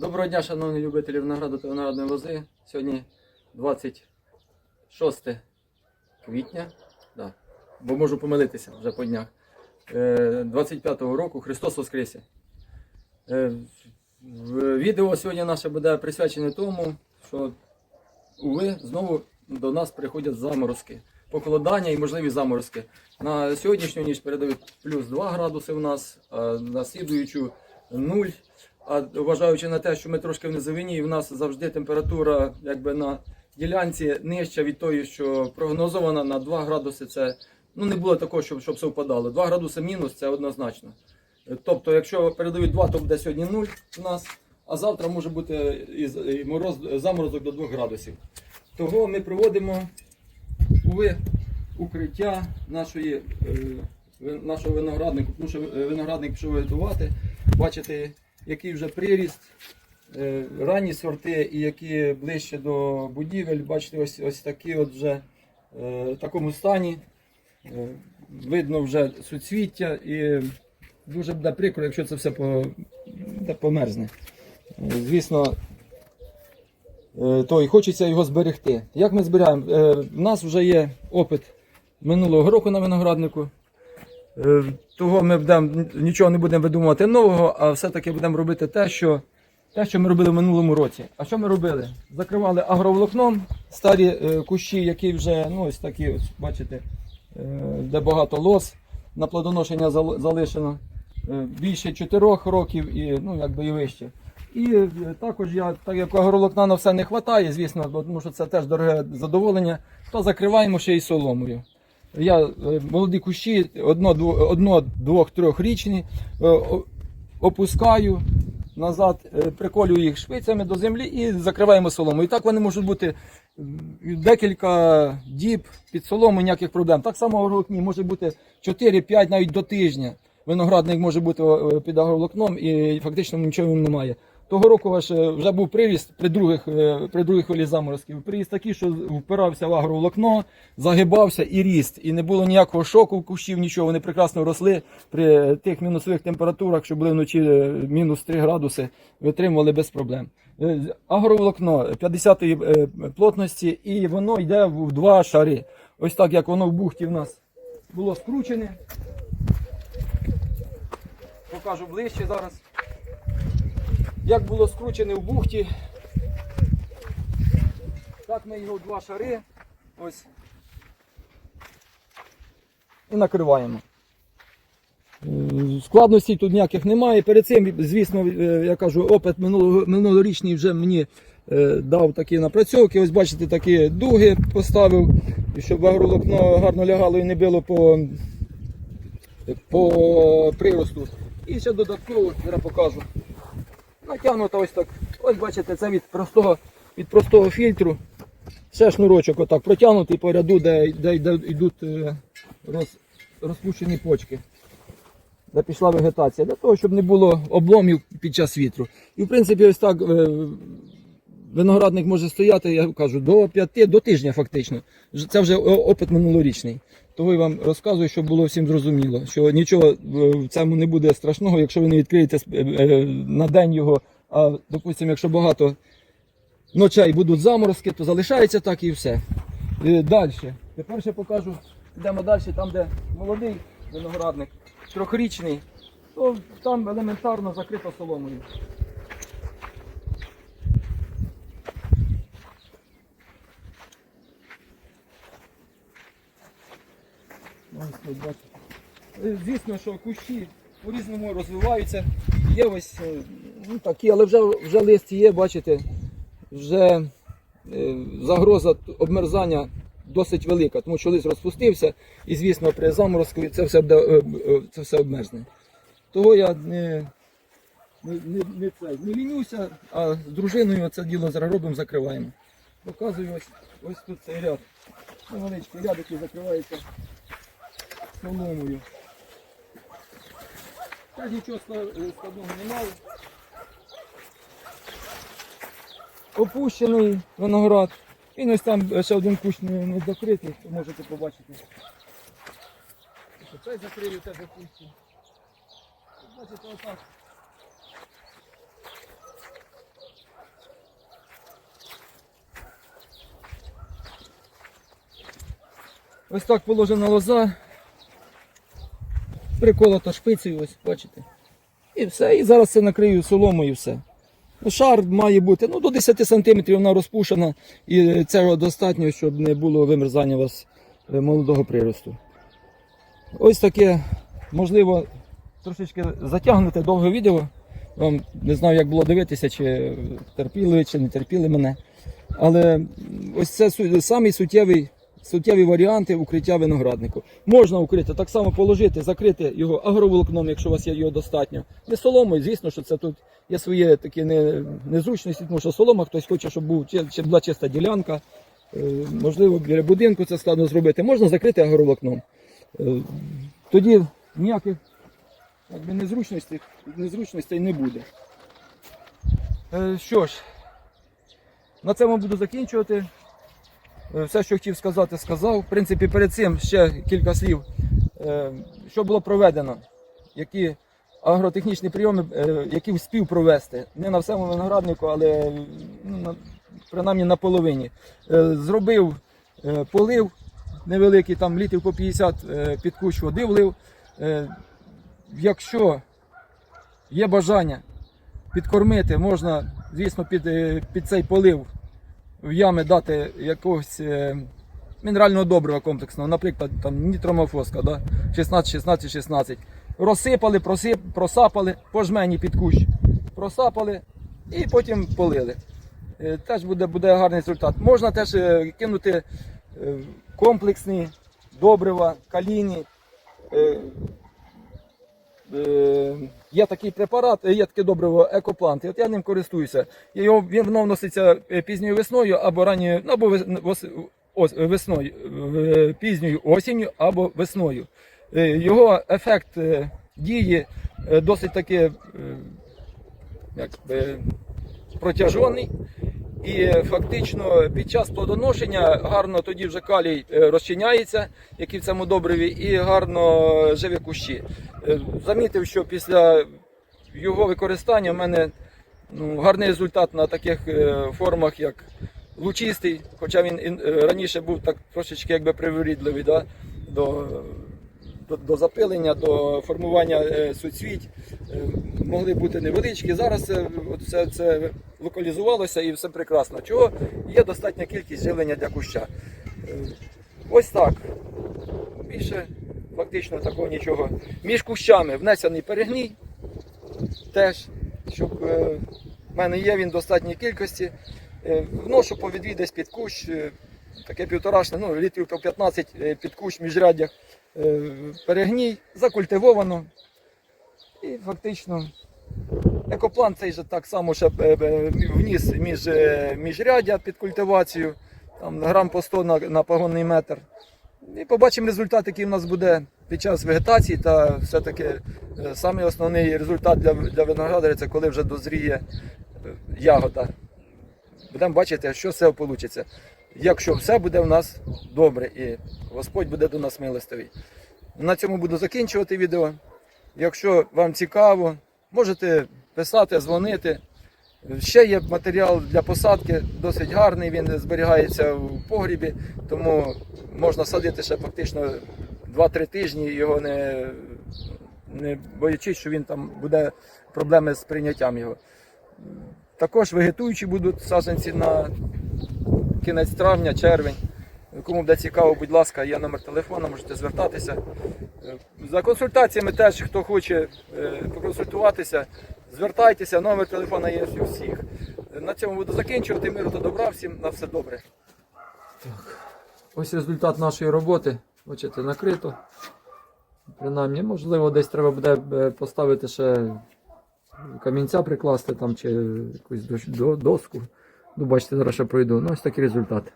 Доброго дня, шановні любителі винограду та виноградної лози. Сьогодні 26 квітня, да, бо можу помилитися вже по днях. Е, 25-го року Христос Воскресе. Е, Відео сьогодні наше буде присвячене тому, що уви знову до нас приходять заморозки. Похолодання і можливі заморозки. На сьогоднішню ніч передають плюс 2 градуси в нас, а на слідуючу 0. А вважаючи на те, що ми трошки в низовині, і в нас завжди температура якби на ділянці нижча від тої, що прогнозована на 2 градуси, це ну не було такого, щоб, щоб совпадало. 2 градуси мінус це однозначно. Тобто, якщо передають 2, то буде сьогодні 0 у нас, а завтра може бути і мороз, заморозок до 2 градусів. Того ми проводимо уви укриття нашої, е, нашого винограднику, тому що е, виноградник пішов виготувати. Бачите, який вже приріст, е, ранні сорти і які ближче до будівель. Бачите, ось, ось такі от вже е, в такому стані. Е, Видно вже суцвіття і дуже буде прикро, якщо це все померзне. Звісно, то і хочеться його зберегти. Як ми зберігаємо? Е, У нас вже є опит минулого року на винограднику. Е, Того ми будемо, нічого не будемо видумувати нового, а все-таки будемо робити те, що, те, що ми робили в минулому році. А що ми робили? Закривали агроволокном старі е, кущі, які вже ну, ось такі, ось, бачите, е, де багато лос на плодоношення залишено. Більше 4 років і, ну, якби і вище. І також я, так як агроволокна на все не вистачає, звісно, тому що це теж дороге задоволення, то закриваємо ще й соломою. Я е, молоді кущі, одно, двох, трьохрічні, е, опускаю назад, е, приколюю їх шпицями до землі і закриваємо соломою. І так вони можуть бути декілька діб під солому, ніяких проблем. Так само агроволокні може бути 4-5 навіть до тижня. Виноградник може бути під агроволокном і фактично нічого немає. Того року ваш е, вже був приріст при других, е, при других хвилі заморозків. Приріст такий, що впирався в агроволокно, загибався і ріст. І не було ніякого шоку в кущів, нічого. Вони прекрасно росли при тих мінусових температурах, що були вночі е, мінус 3 градуси, витримували без проблем. Е, Агроволокно 50-ї е, плотності, і воно йде в два шари. Ось так, як воно в бухті в нас було скручене. Покажу ближче зараз. Як було скручене в бухті, так ми його два шари ось і накриваємо. Складностей тут ніяких немає. Перед цим, звісно, е, я кажу, опит минулорічний вже мені е, дав такі напрацьовки. Ось бачите, такі дуги поставив, щоб агроволокно гарно лягало і не било по, по приросту. І ще додатково зараз покажу. Натягнута ось так. Ось бачите, це від простого, від простого фільтру. Все шнурочок отак протягнутий по ряду, де, де, де йдуть е, роз, розпущені почки. Де пішла вегетація, для того, щоб не було обломів під час вітру. І в принципі, ось так е, виноградник може стояти, я кажу, до п'яти, до тижня фактично. Це вже опит минулорічний. Того я вам розказую, щоб було всім зрозуміло, що нічого е, в цьому не буде страшного, якщо ви не відкриєте е, е, на день його. А допустимо, якщо багато ночей будуть заморозки, то залишається так і все. Далі. Тепер ще покажу, йдемо далі, там, де молодий виноградник, трьохрічний, то там елементарно закрито соломою. Тут бачите. Е, Звісно, що кущі по-різному розвиваються. Є ось е, ну, такі, але вже, вже лист є, бачите, вже е, загроза обмерзання досить велика, тому що лист розпустився, і звісно, при заморозку це все, це все обмерзне. Того я не, не, не, не, це, не лінюся, а з дружиною це діло робимо, закриваємо. Показую ось, ось тут цей ряд. Невеличкий ряд, який закривається соломою. Теж нічого складного е, немає. Опущений виноград. І ось там е, ще один кущ не закритий, можете побачити. Цей закрию, теж опущу. Бачите, отак. Ось так положена лоза. Приколота шпицею, ось, бачите. І все. І зараз це накрию соломою і все. Ну, Шар має бути ну, до 10 см вона розпушена, і цього достатньо, щоб не було вимерзання у вас е, молодого приросту. Ось таке, можливо, трошечки затягнуте довге відео. Вам не знаю, як було дивитися, чи терпіли чи не терпіли мене. Але ось це самий суттєвий, суттєві варіанти укриття винограднику. Можна укрити, так само положити, закрити його агроволокном, якщо у вас є його достатньо. Не соломою, звісно, що це тут є свої такі не, незручності, тому що солома хтось хоче, щоб був, чи була чиста ділянка. Е, можливо, біля будинку це складно зробити. Можна закрити агроволокном. Е, тоді ніяких якби, незручностей, незручностей не буде. Е, що ж, на цьому буду закінчувати. Е, Все, що хотів сказати, сказав. В принципі, перед цим ще кілька слів, Е, що було проведено, які агротехнічні прийоми, е, які вспів провести. Не на всьому винограднику, але ну, принаймні на половині. Зробив полив невеликий, там літрів по 50 е, під кущ води влив. Якщо є бажання підкормити, можна, звісно, під, під цей полив в ями дати якогось е, мінерального добрива комплексного, наприклад, там нітромофоска, да? 16, 16, 16. Розсипали, просип, просапали, по жмені під кущ, просапали і потім полили. Е, Теж буде, буде гарний результат. Можна теж е, кинути комплексні добрива, каліні. Е, Є такий препарат, е, є таке добриво екоплант, от я ним користуюся. Його, він воно вноситься е, пізньою весною або ранньою, ну, або вес- вос- ос- весною, пізньою осінню або весною. Його ефект дії досить таки якби, протяжений. І е, фактично під час плодоношення гарно тоді вже калій е, розчиняється, який в цьому добриві, і гарно живе кущі. Е, Замітив, що після його використання в мене ну, гарний результат на таких е, формах, як лучистий, хоча він е, раніше був так трошечки якби приверідливий да, до, до, запилення, до формування е, суцвіть. Е, Могли бути невеличкі. Зараз все це локалізувалося і все прекрасно. Чого є достатня кількість живлення для куща. Е, Ось так. Більше фактично такого нічого. Між кущами внесений перегній. Теж, щоб в мене є він в достатній кількості. Вношу по відвід десь під кущ, таке півторашне, ну, літрів по 15 е, під кущ міжряддях. Е, перегній, закультивовано. І фактично екоплан цей же так само ще е, е, вніс між, міжряддя під культивацію, там грам по 100 на, на погонний метр. І побачимо результат, який в нас буде під час вегетації. Та все-таки самий основний результат для, для виноградаря це коли вже дозріє ягода. Будемо бачити, що з все вийде. Якщо все буде в нас добре і Господь буде до нас милостивий. На цьому буду закінчувати відео. Якщо вам цікаво, можете писати, дзвонити. Ще є матеріал для посадки, досить гарний, він зберігається в погрібі, тому можна садити ще фактично 2-3 тижні, його не, не боячись, що він там буде проблеми з прийняттям його. Також вегетуючі будуть саджанці на кінець травня, червень. Кому буде цікаво, будь ласка, є номер телефону, можете звертатися. Е, За консультаціями теж, хто хоче е, поконсультуватися, звертайтеся, номер телефона є у всіх. На цьому буду закінчувати. Миру та добра, всім на все добре. Так. Ось результат нашої роботи. Бачите, накрито. Принаймні, можливо, десь треба буде е, поставити ще камінця прикласти там чи якусь доску. Ну, бачите, зараз ще пройду. Ну, ось такий результат.